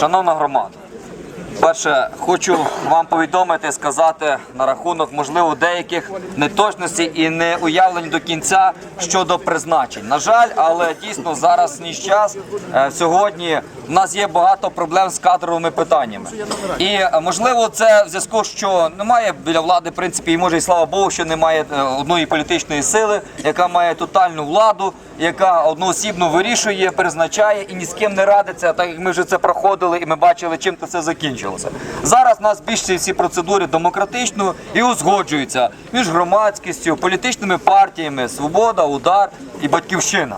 Шановна громада, перше, хочу вам повідомити, сказати на рахунок, можливо, деяких неточностей і не уявлень до кінця щодо призначень. На жаль, але дійсно зараз ніж час. Е, Сьогодні в нас є багато проблем з кадровими питаннями. І е, можливо, це в зв'язку, що немає біля влади, в принципі, і може і слава Богу, що немає е, одної політичної сили, яка має тотальну владу, яка одноосібно вирішує, призначає і ні з ким не радиться, так як ми вже це проходили, і ми бачили, чим це все закінчилося. Зараз у нас більше всі процедури демократично і узгоджуються між громадськістю, політичними партіями, свобода, удар і батьківщина.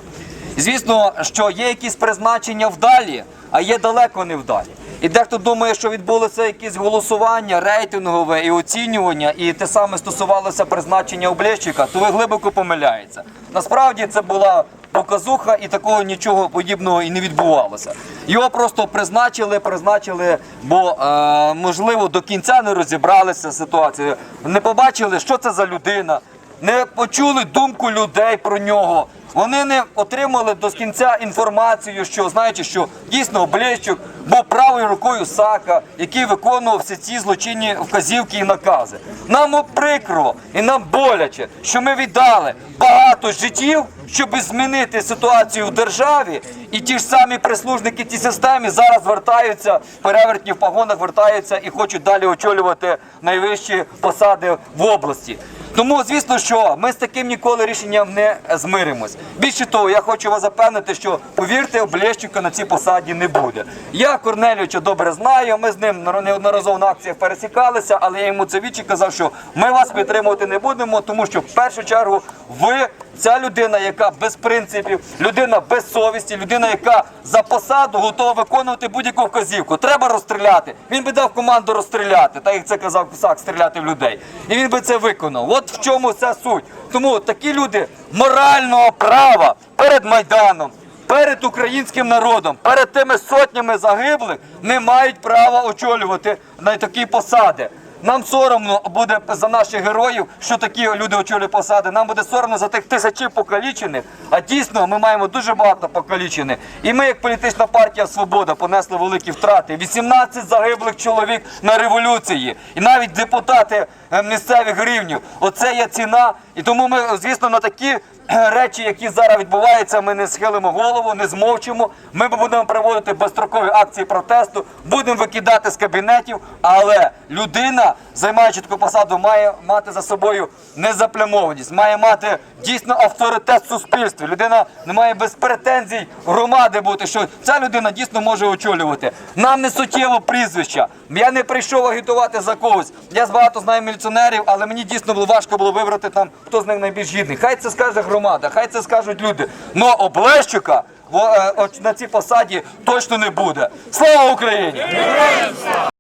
Звісно, що є якісь призначення вдалі, а є далеко не вдалі. І дехто думає, що відбулося якесь голосування рейтингове і оцінювання, і те саме стосувалося призначення Облещика, то ви глибоко помиляєтеся. Насправді це була показуха, і такого нічого подібного і не відбувалося. Його просто призначили, призначили, бо е, можливо до кінця не розібралися з ситуацією, не побачили, що це за людина, не почули думку людей про нього. Вони не отримали до кінця інформацію, що знаючи, що дійсно Облещук був правою рукою Сака, який виконував всі ці злочинні вказівки і накази. Нам прикро і нам боляче, що ми віддали багато життів, щоб змінити ситуацію в державі, і ті ж самі прислужники цій системі зараз вертаються, перевертні в погонах вертаються і хочуть далі очолювати найвищі посади в області. Тому, звісно, що ми з таким ніколи рішенням не змиримось. Більше того, я хочу вас запевнити, що повірте, Облещука на цій посаді не буде. Я Корнелюча добре знаю. Ми з ним неодноразово на акціях пересікалися, але я йому це вічі казав, що ми вас підтримувати не будемо, тому що в першу чергу ви ця людина, яка без принципів, людина без совісті, людина, яка за посаду готова виконувати будь-яку вказівку. Треба розстріляти. Він би дав команду розстріляти, так як це казав Кусак, стріляти в людей. І він би це виконав. От в чому ця суть. Тому такі люди морального права перед майданом. Перед українським народом, перед тими сотнями загиблих не мають права очолювати на такі посади. Нам соромно буде за наших героїв, що такі люди очолюють посади. Нам буде соромно за тих тисячів покалічених. А дійсно ми маємо дуже багато покалічених. І ми, як політична партія Свобода, понесли великі втрати. 18 загиблих чоловік на революції, і навіть депутати е, місцевих рівнів. Оце є ціна. І тому ми, звісно, на такі речі, які зараз відбуваються, ми не схилимо голову, не змовчимо. Ми будемо проводити безстрокові акції протесту, будемо викидати з кабінетів. Але людина, займаючи таку посаду, має мати за собою незаплямованість, має мати дійсно авторитет в суспільстві. Людина не має без претензій громади бути, що ця людина дійсно може очолювати. Нам не суттєво прізвища. Я не прийшов агітувати за когось. Я багато знаю міліціонерів, але мені дійсно було важко було вибрати там, хто з них найбільш гідний. Хай це скаже громада, хай це скажуть люди. Но Облещука во- е, на цій посаді точно не буде. Слава Україні!